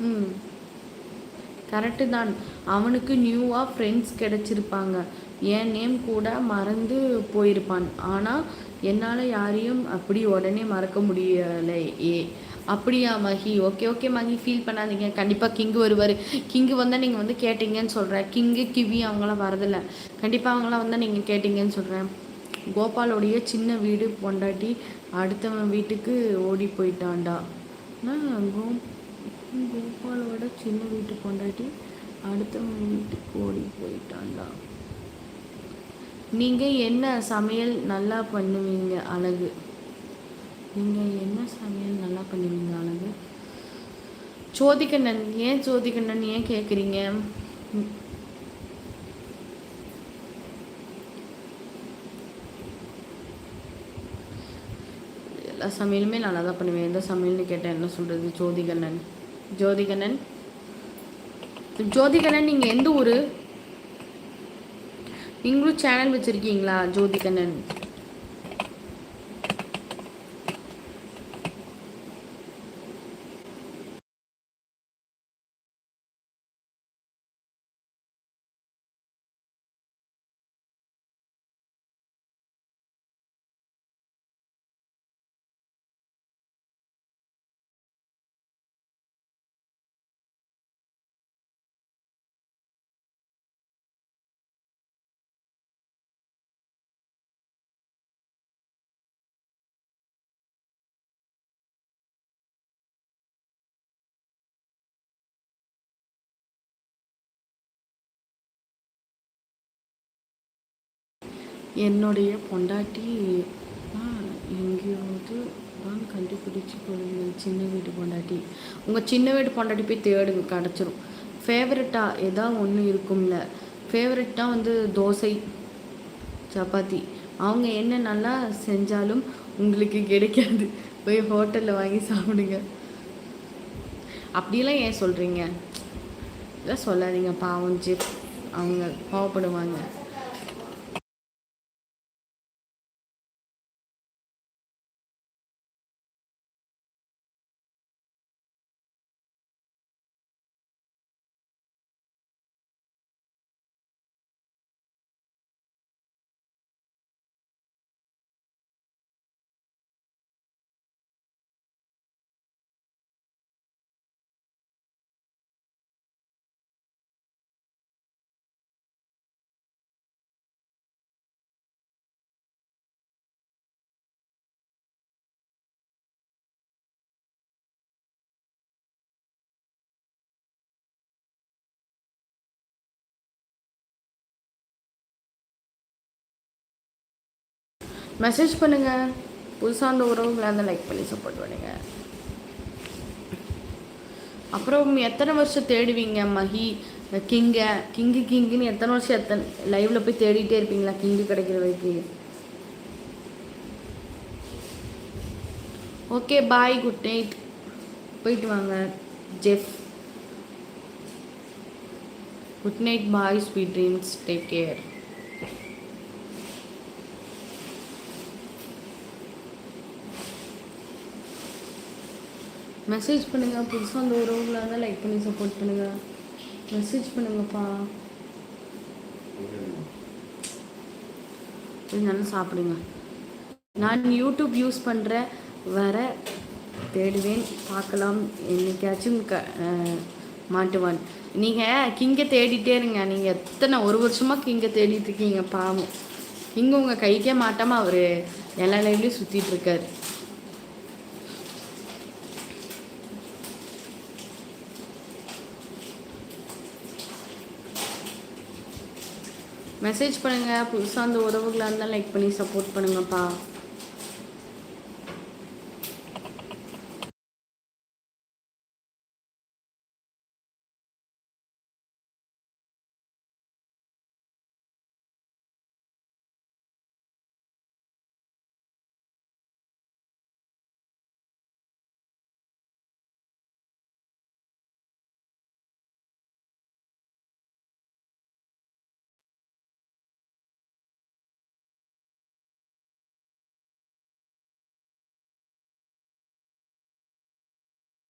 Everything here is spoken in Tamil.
ம். கரெக்டு தான். அவனுக்கு நியூவாக ஃப்ரெண்ட்ஸ் கிடச்சிருப்பாங்க. என் நேம் கூட மறந்து போயிருப்பான். ஆனால் என்னால் யாரையும் அப்படி உடனே மறக்க முடியலை ஏ அப்படியா Mahi? Okay okay Mahi. Feel பண்ணாதீங்க. கண்டிப்பாக கிங்கு வருவார். கிங்கு வந்தால் நீங்கள் வந்து கேட்டீங்கன்னு சொல்கிறேன் கிங்கு கிவி அவங்களாம் வரதில்லை. கண்டிப்பாக அவங்களாம் வந்தால் நீங்கள் கேட்டீங்கன்னு சொல்கிறேன் கோபாலோடைய சின்ன வீடு பொண்டாட்டி அடுத்தவன் வீட்டுக்கு ஓடி போயிட்டான்டா. நான் கோ கோபாலோட சின்ன வீட்டு கொண்டாட்டி அடுத்த வீட்டுக்கு ஓடி போயிட்டான்டா. நீங்கள் என்ன சமையல் நல்லா பண்ணுவீங்க அழகு? நீங்கள் என்ன சமையல் நல்லா பண்ணுவீங்க அழகு? சோதிக்கண்ணன் ஏன் சோதிக்கண்ணன் ஏன் கேட்குறீங்க எல்லா சமையலுமே நல்லா தான் பண்ணுவேன். எந்த சமையல்னு கேட்டேன் என்ன சொல்கிறது ஜோதிகண்ணன்? ஜோதிகண்ணன். ஜோதிகண்ணன் நீங்கள் எந்த ஊர்? நீங்களும் சேனல் வச்சுருக்கீங்களா ஜோதிகண்ணன்? என்னுடைய பொண்டாட்டி எங்கேயாவது தான் கண்டுபிடிச்சி போடுங்கள் சின்ன வீட்டு பொண்டாட்டி. உங்கள் சின்ன வீட்டு பொண்டாட்டி போய் தேடுங்க கிடச்சிரும். ஃபேவரட்டாக எதா ஒன்று இருக்கும்ல. ஃபேவரட்டாக வந்து தோசை சப்பாத்தி. அவங்க என்ன நல்லா செஞ்சாலும் உங்களுக்கு கிடைக்காது. போய் ஹோட்டலில் வாங்கி சாப்பிடுங்க. அப்படிலாம் ஏன் சொல்கிறீங்க இதெல்லாம் சொல்லாதீங்க பாவம் ஜிப். அவங்க கோவப்படுவாங்க. மெசேஜ் பண்ணுங்கள் புதுசாக அந்த உறவுகளை வந்து லைக் பண்ணி சப்போர்ட் பண்ணுங்க. அப்புறம் எத்தனை வருஷம் தேடுவீங்க மஹி கிங்கை. கிங்கு கிங்குன்னு எத்தனை வருஷம் எத்தனை லைவில் போய் தேடிட்டே இருப்பீங்களா? கிங்கு கிடைக்கிற வரைக்கும். ஓகே பாய் குட் நைட் போயிட்டு வாங்க Jeff good night bye sweet dreams take care message பண்ணுங்கள் புதுசாக அந்த உறவுகளாக இருந்தால் லைக் பண்ணி சப்போர்ட் பண்ணுங்கள் மெசேஜ் பண்ணுங்கப்பா. நல்லா சாப்பிடுங்க. நான் யூடியூப் யூஸ் பண்ணுற வர தேடுவேன். பார்க்கலாம். என்னைக்காச்சும் க மாட்டுவான். நீங்கள் கிங்கை தேடிட்டே இருங்க. நீங்கள் எத்தனை ஒரு வருஷமாக கிங்கை தேடிட்டு இருக்கீங்க பாவம். கிங்க உங்கள் கைக்கே மாட்டாமல் அவர் எல்லா லைவ்லேயும் சுற்றிட்டு இருக்காரு. மெசேஜ் பண்ணுங்கள் புதுசாக அந்த உறவுகளாக இருந்தால் லைக் பண்ணி சப்போர்ட் பண்ணுங்கப்பா.